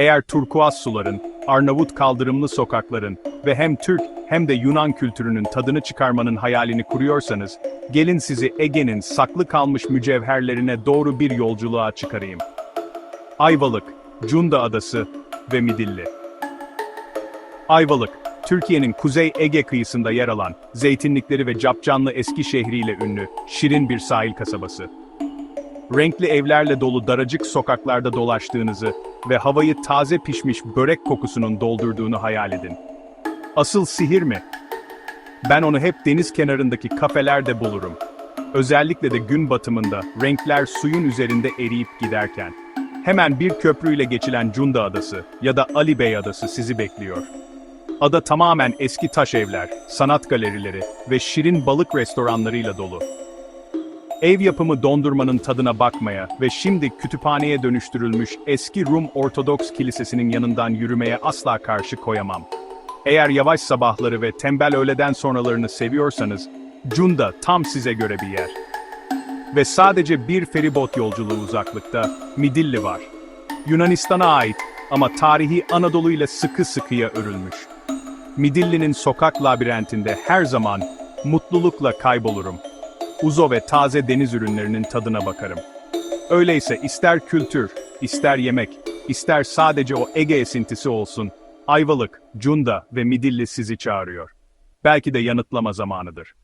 Eğer turkuaz suların, Arnavut kaldırımlı sokakların ve hem Türk hem de Yunan kültürünün tadını çıkarmanın hayalini kuruyorsanız, gelin sizi Ege'nin saklı kalmış mücevherlerine doğru bir yolculuğa çıkarayım. Ayvalık, Cunda Adası ve Midilli. Ayvalık, Türkiye'nin Kuzey Ege kıyısında yer alan, zeytinlikleri ve capcanlı eski şehriyle ünlü, şirin bir sahil kasabası. Renkli evlerle dolu daracık sokaklarda dolaştığınızı ve havayı taze pişmiş börek kokusunun doldurduğunu hayal edin. Asıl sihir mi? Ben onu hep deniz kenarındaki kafelerde bulurum. Özellikle de gün batımında renkler suyun üzerinde eriyip giderken. Hemen bir köprüyle geçilen Cunda Adası ya da Ali Bey Adası sizi bekliyor. Ada tamamen eski taş evler, sanat galerileri ve şirin balık restoranlarıyla dolu. Ev yapımı dondurmanın tadına bakmaya ve şimdi kütüphaneye dönüştürülmüş eski Rum Ortodoks Kilisesi'nin yanından yürümeye asla karşı koyamam. Eğer yavaş sabahları ve tembel öğleden sonralarını seviyorsanız, Cunda tam size göre bir yer. Ve sadece bir feribot yolculuğu uzaklıkta Midilli var. Yunanistan'a ait ama tarihi Anadolu ile sıkı sıkıya örülmüş. Midilli'nin sokak labirentinde her zaman mutlulukla kaybolurum. Uzo ve taze deniz ürünlerinin tadına bakarım. Öyleyse ister kültür, ister yemek, ister sadece o Ege esintisi olsun, Ayvalık, Cunda ve Midilli sizi çağırıyor. Belki de yanıtlama zamanıdır.